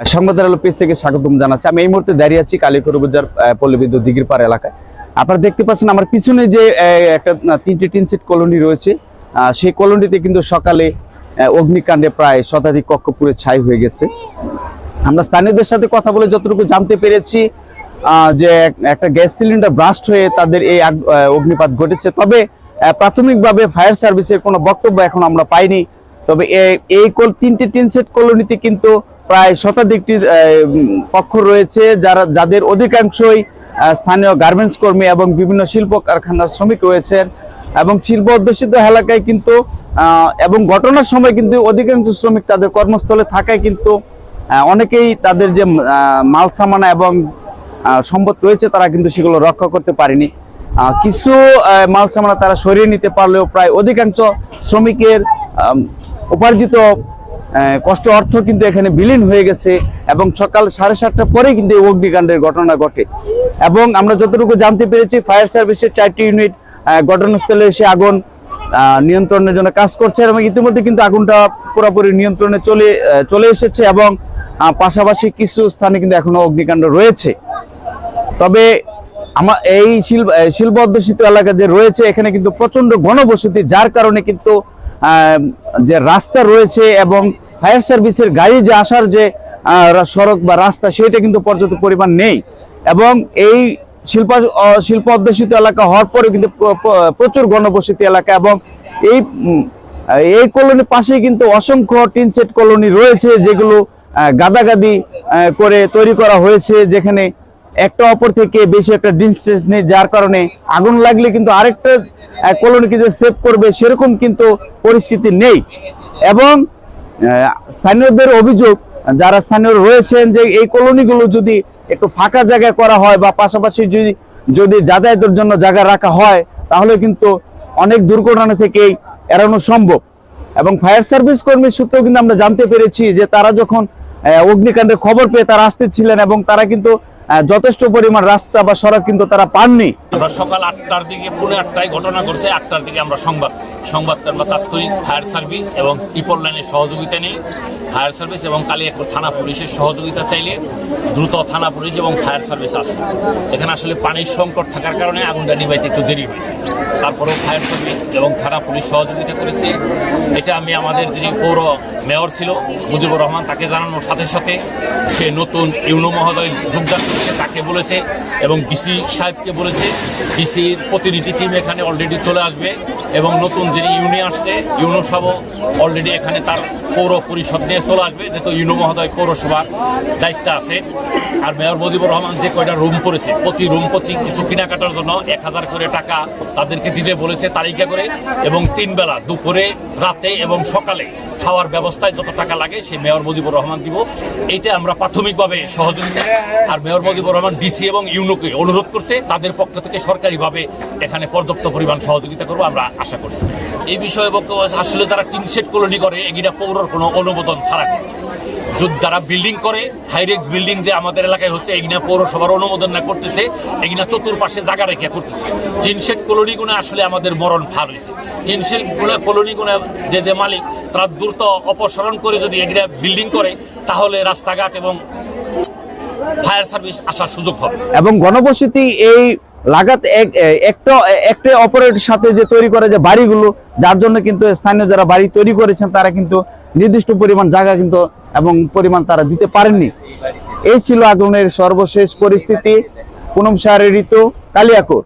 সংবাদের আলো পেজ থেকে স্বাগতম জানাচ্ছি। আমি এই মুহূর্তে দাঁড়িয়ে আছি কালীকর বাজার পল্লী বিদ্যুৎ দিঘিরপাড় এলাকায়। আপনারা দেখতে পাচ্ছেন আমার পিছনে যে একটা তিনটে টিন সেট কলোনি রয়েছে। সেই কলোনিতে কিন্তু সকালে অগ্নিকাণ্ডে প্রায় শতাধিক কক্ষ পুড়ে ছাই হয়ে গেছে। আমরা স্থানীয়দের সাথে কথা বলে যতটুকু জানতে পেরেছি যে একটা গ্যাস সিলিন্ডার ব্রাস্ট হয়ে তাদের এই অগ্নিপাত ঘটেছে। তবে প্রাথমিকভাবে ফায়ার সার্ভিসের কোনো বক্তব্য এখন আমরা পাইনি। তবে এই তিনটে টিন সেট কলোনিতে কিন্তু প্রায় শতাধিকটি পক্ষ রয়েছে যারা, যাদের অধিকাংশই স্থানীয় গার্মেন্টস কর্মী এবং বিভিন্ন শিল্প কারখানার শ্রমিক রয়েছেন এবং শিল্প অধ্যুষিত এলাকায় কিন্তু এবং ঘটনার সময় কিন্তু অধিকাংশ শ্রমিক তাদের কর্মস্থলে থাকায় কিন্তু অনেকেই তাদের যে মাল সামানা এবং সম্পদ রয়েছে তারা কিন্তু সেগুলো রক্ষা করতে পারেনি। কিছু মাল সামানা তারা সরিয়ে নিতে পারলেও প্রায় অধিকাংশ শ্রমিকের উপার্জিত কষ্ট অর্থ কিন্তু এখানে বিলীন হয়ে গেছে এবং সকাল সাড়ে সাতটার পরে কিন্তু এই অগ্নিকাণ্ডের ঘটনা ঘটে। এবং আমরা যতটুকু জানতে পেরেছি, ফায়ার সার্ভিসের চারটি ইউনিট ঘটনাস্থলে এসে আগুন নিয়ন্ত্রণের জন্য কাজ করছে এবং ইতিমধ্যে কিন্তু আগুনটা পুরোপুরি নিয়ন্ত্রণে চলে চলে এসেছে এবং পাশাপাশি কিছু স্থানে কিন্তু এখনও অগ্নিকাণ্ড রয়েছে। তবে আমার এই শিল্প শিল্প অধ্যুষিত এলাকা যে রয়েছে, এখানে কিন্তু প্রচণ্ড ঘনবসতি, যার কারণে কিন্তু যে রাস্তা রয়েছে এবং ফায়ার সার্ভিসের গাড়ি যে আসার যে সড়ক বা রাস্তা, সেটা কিন্তু পর্যাপ্ত পরিমাণ নেই। এবং এই শিল্প শিল্প অধ্যুষিত এলাকা হওয়ার পরেও কিন্তু প্র- প্র- প্রচুর ঘনবসতি এলাকা এবং এই এই কলোনির পাশেই কিন্তু অসংখ্য টিন সেট কলোনি রয়েছে, যেগুলো গাদাগাদি করে তৈরি করা হয়েছে, যেখানে একটা অপর থেকে বেশি একটা ডিস্টেন্স নেই, যার কারণে আগুন লাগলে কিন্তু আরেকটা কলোনিকে যে সেভ করবে, সেরকম কিন্তু পরিস্থিতি নেই। এবং স্থানীয়দের অভিযোগ, যারা স্থানীয় রয়েছেন যে এই কলোনিগুলো যদি একটু ফাঁকা জায়গায় করা হয় বা পাশাপাশি যদি যদি যাতায়াতের জন্য জায়গা রাখা হয়, তাহলে কিন্তু অনেক দুর্ঘটনা থেকেই এড়ানো সম্ভব। এবং ফায়ার সার্ভিস কর্মীর সূত্রেও কিন্তু আমরা জানতে পেরেছি যে তারা যখন অগ্নিকাণ্ডের খবর পেয়ে তারা আসতেছিলেন এবং তারা কিন্তু যথেষ্ট পরিমাণ রাস্তা বা সড়ক কিন্তু তারা পাননি। সকাল আটটার দিকে, পুনে আটটায় ঘটনা ঘটছে, আটটার দিকে আমরা সংবাদ সংবাদ আমরা তাৎক্ষণিক ফায়ার সার্ভিস এবং ট্রিপল লাইনের সহযোগিতা নিই ফায়ার সার্ভিস এবং কালিয়াকুর থানা পুলিশের সহযোগিতা চাইলে দ্রুত থানা পুলিশ এবং ফায়ার সার্ভিস আসে। এখানে আসলে পানির সংকট থাকার কারণে আগুনটা নিবাইতে একটু দেরি হয়েছে। তারপরেও ফায়ার সার্ভিস এবং থানা পুলিশ সহযোগিতা করেছে। এটা আমি আমাদের যিনি পৌর মেয়র ছিল, মুজিবুর রহমান, তাকে জানানোর সাথে সাথে সে নতুন ইউনো মহোদয় যোগদান করেছে, তাকে বলেছে এবং ডিসি সাহেবকে বলেছে। ডিসির প্রতিনিধি টিম এখানে অলরেডি চলে আসবে এবং নতুন যিনি ইউনি আসছে, ইউনো সাহ অলরেডি এখানে তার পৌর পরিষদ নিয়ে চলে আসবে, যেহেতু ইউনো মহোদয় পৌরসভার দায়িত্ব আছে। আর মেয়র মুজিবুর রহমান যে কয়টা রুম করেছে প্রতি রুম প্রতি কিছু কেনাকাটার জন্য এক হাজার করে টাকা তাদেরকে দিতে বলেছে তালিকা করে। এবং তিন বেলা দুপুরে, রাতে এবং সকালে খাওয়ার ব্যবস্থায় যত টাকা লাগে, সে মেয়র মুজিবুর রহমান দিব। এইটা আমরা প্রাথমিকভাবে সহযোগিতা। আর মেয়র মুজিবুর রহমান ডিসি এবং ইউনোকে অনুরোধ করছে, তাদের পক্ষ থেকে সরকারিভাবে এখানে পর্যাপ্ত পরিমাণ সহযোগিতা করব, আমরা আশা করছি। এই বিষয়ে বক্তব্য আসলে তারা টিন সেট কলোনি করে এগুলা পৌরর কোনো অনুমোদন ছাড়া যদি যারা বিল্ডিং করে হাইরেক্স বিল্ডিং যে আমাদের এলাকায় হচ্ছে এগিনা পৌরসভার অনুমোদন না করতেছে এগিনা চতুর্পাশে জায়গা রেখে করতেছে। টিনশেড কলোনিগুলো আসলে আমাদের মরণ ফাল হয়েছে। টিনশেড কলোনিগুলো যে যে মালিক, তারা দ্রুত অপসারণ করে যদি এগিনা বিল্ডিং করে, তাহলে রাস্তাঘাট এবং ফায়ার সার্ভিস আসার সুযোগ হবে। এবং গণবসতি এই লাগাত এক- একটা একটা অপরের সাথে যে তৈরি করে যে বাড়িগুলো, যার জন্য কিন্তু স্থানীয় যারা বাড়ি তৈরি করেছেন, তারা কিন্তু নির্দিষ্ট পরিমাণ জায়গা কিন্তু এবং পরিমাণ তারা দিতে পারেননি। এই ছিল আগুনের সর্বশেষ পরিস্থিতি। পুনম সারের ঋতু কালিয়াকুর